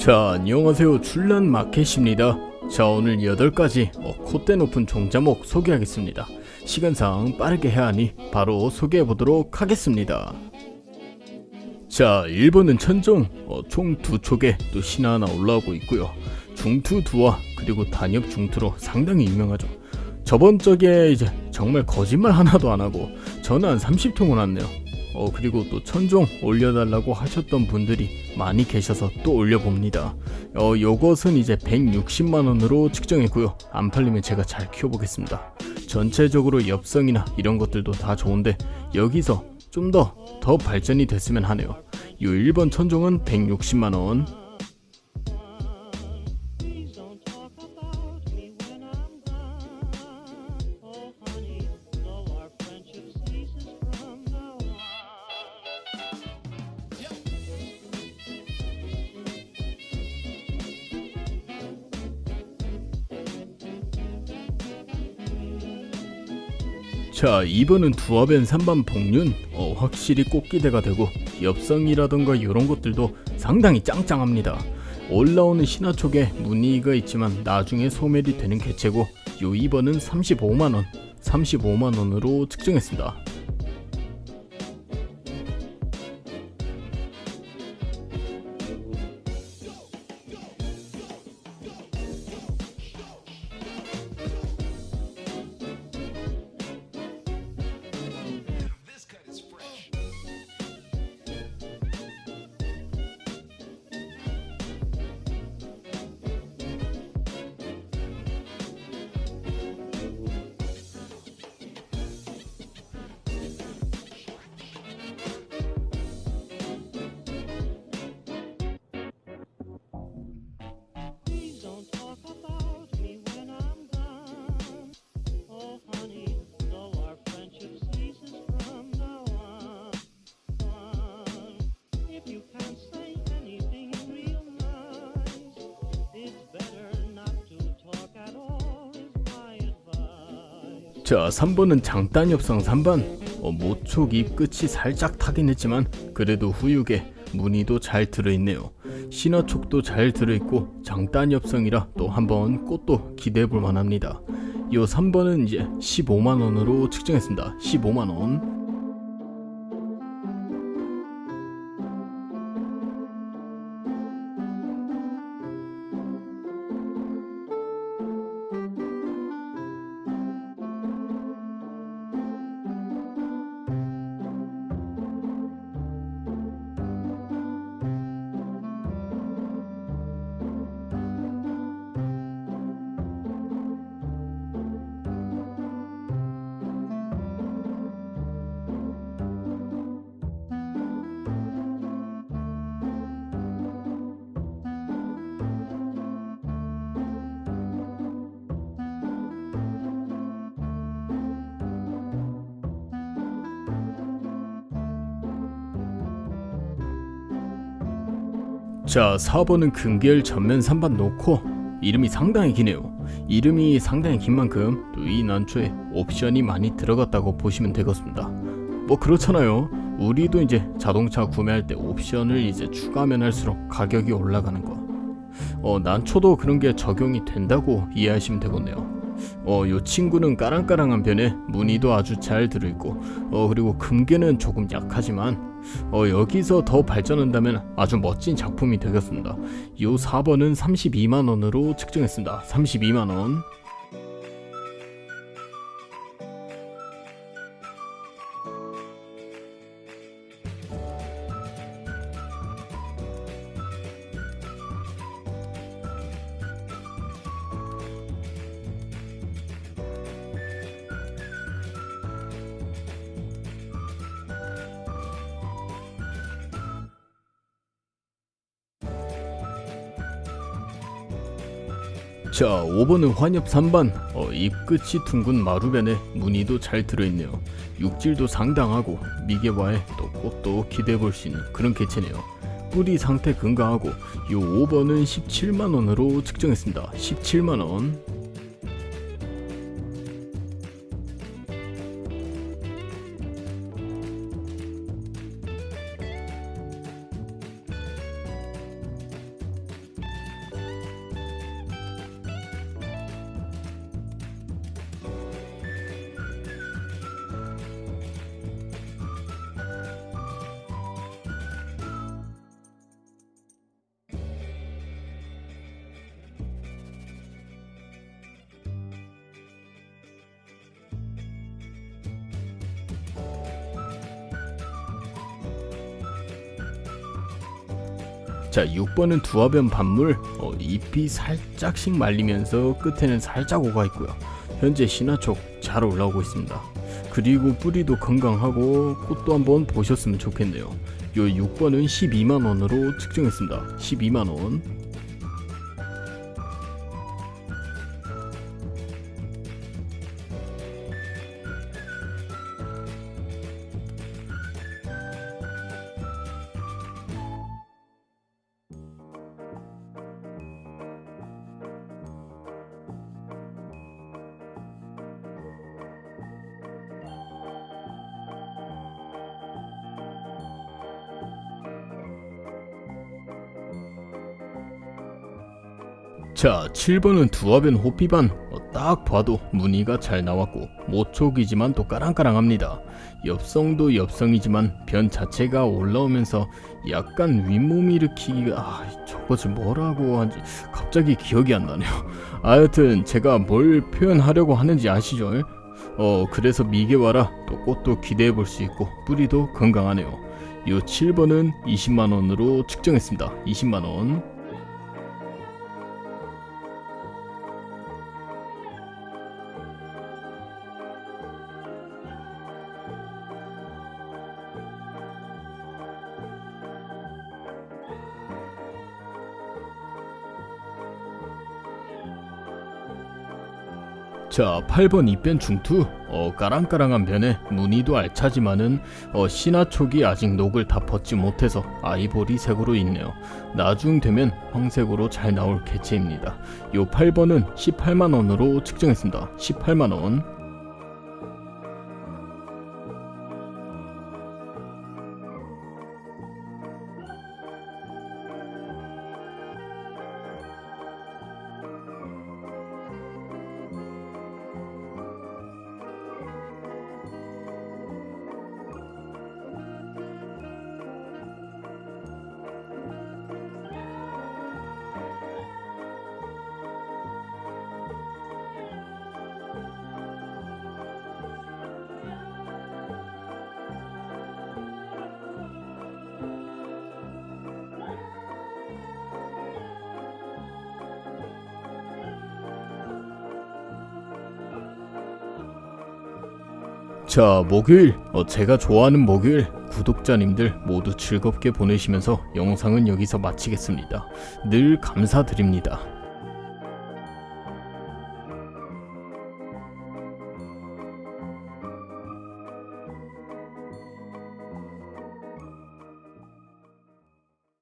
자, 안녕하세요. 출란 마켓입니다. 자, 오늘 8가지 어, 콧대 높은 종자목 소개하겠습니다. 시간상 빠르게 해야 하니 바로 소개해 보도록 하겠습니다. 자, 1번은 천종, 어, 총두 촉에 또 신화 하나 올라오고 있고요. 중투 두화 그리고 단엽 중투로 상당히 유명하죠. 저번 적에 이제 정말 거짓말 하나도 안 하고 전화 한 30통을 왔네요. 어 그리고 또 천종 올려달라고 하셨던 분들이 많이 계셔서 또 올려봅니다. 어 요것은 이제 160만 원으로 측정했고요. 안 팔리면 제가 잘 키워보겠습니다. 전체적으로 엽성이나 이런 것들도 다 좋은데 여기서 좀 더 더 발전이 됐으면 하네요. 요 1번 천종은 160만 원, 자, 2번은 두화변 3번 복륜 어, 확실히 꽃기대가 되고 엽성이라던가 이런 것들도 상당히 짱짱합니다. 올라오는 신화 쪽에 무늬가 있지만 나중에 소멸이 되는 개체고 요 2번은 35만원 35만원으로 측정했습니다. 자, 3번은 장단엽성 3번. 어, 모촉 잎 끝이 살짝 타긴 했지만 그래도 후육에 무늬도 잘 들어있네요. 신화촉도 잘 들어있고 장단엽성이라 또 한번 꽃도 기대해 볼 만합니다. 요 3번은 이제 15만 원으로 측정했습니다. 15만 원. 자, 4번은 금계열 전면 3반 놓고 이름이 상당히 기네요. 이름이 상당히 긴 만큼 또이 난초에 옵션이 많이 들어갔다고 보시면 되겠습니다. 뭐 그렇잖아요. 우리도 이제 자동차 구매할 때 옵션을 이제 추가하면 할수록 가격이 올라가는 거. 어, 난초도 그런 게 적용이 된다고 이해하시면 되겠네요. 어, 요 친구는 까랑까랑한 편에 무늬도 아주 잘 들어있고, 어, 그리고 금괴는 조금 약하지만, 어, 여기서 더 발전한다면 아주 멋진 작품이 되겠습니다. 요 4번은 32만원으로 측정했습니다. 32만원. 자, 5번은 환엽 3반. 어, 입끝이 둥근 마루변에 무늬도 잘 들어있네요. 육질도 상당하고 미개와의 또 꽃도 기대해 볼수 있는 그런 개체네요. 뿌리 상태 건강하고 요 5번은 17만 원으로 측정했습니다. 17만 원. 자 6번은 두화변 반물. 어, 잎이 살짝씩 말리면서 끝에는 살짝 오가 있고요. 현재 신화촉 잘 올라오고 있습니다. 그리고 뿌리도 건강하고 꽃도 한번 보셨으면 좋겠네요. 요 6번은 12만원으로 측정했습니다. 12만원 자 7번은 두화변 호피반. 어, 딱 봐도 무늬가 잘 나왔고 모촉이지만 또 까랑까랑합니다. 엽성도 엽성이지만 변 자체가 올라오면서 약간 윗몸 일으키기가 아, 저것을 뭐라고 하지 갑자기 기억이 안 나네요. 하여튼 제가 뭘 표현하려고 하는지 아시죠? 어 그래서 미개와라. 또 꽃도 기대해 볼 수 있고 뿌리도 건강하네요. 요 7번은 20만원으로 측정했습니다. 20만원 자, 8번 입변 중투. 어, 까랑까랑한 변에 무늬도 알차지만은 어, 신화촉이 아직 녹을 다 벗지 못해서 아이보리색으로 있네요. 나중 되면 황색으로 잘 나올 개체입니다. 요 8번은 18만 원으로 측정했습니다. 18만 원. 자, 목요일. 어, 제가 좋아하는 목요일. 구독자님들 모두 즐겁게 보내시면서 영상은 여기서 마치겠습니다. 늘 감사드립니다.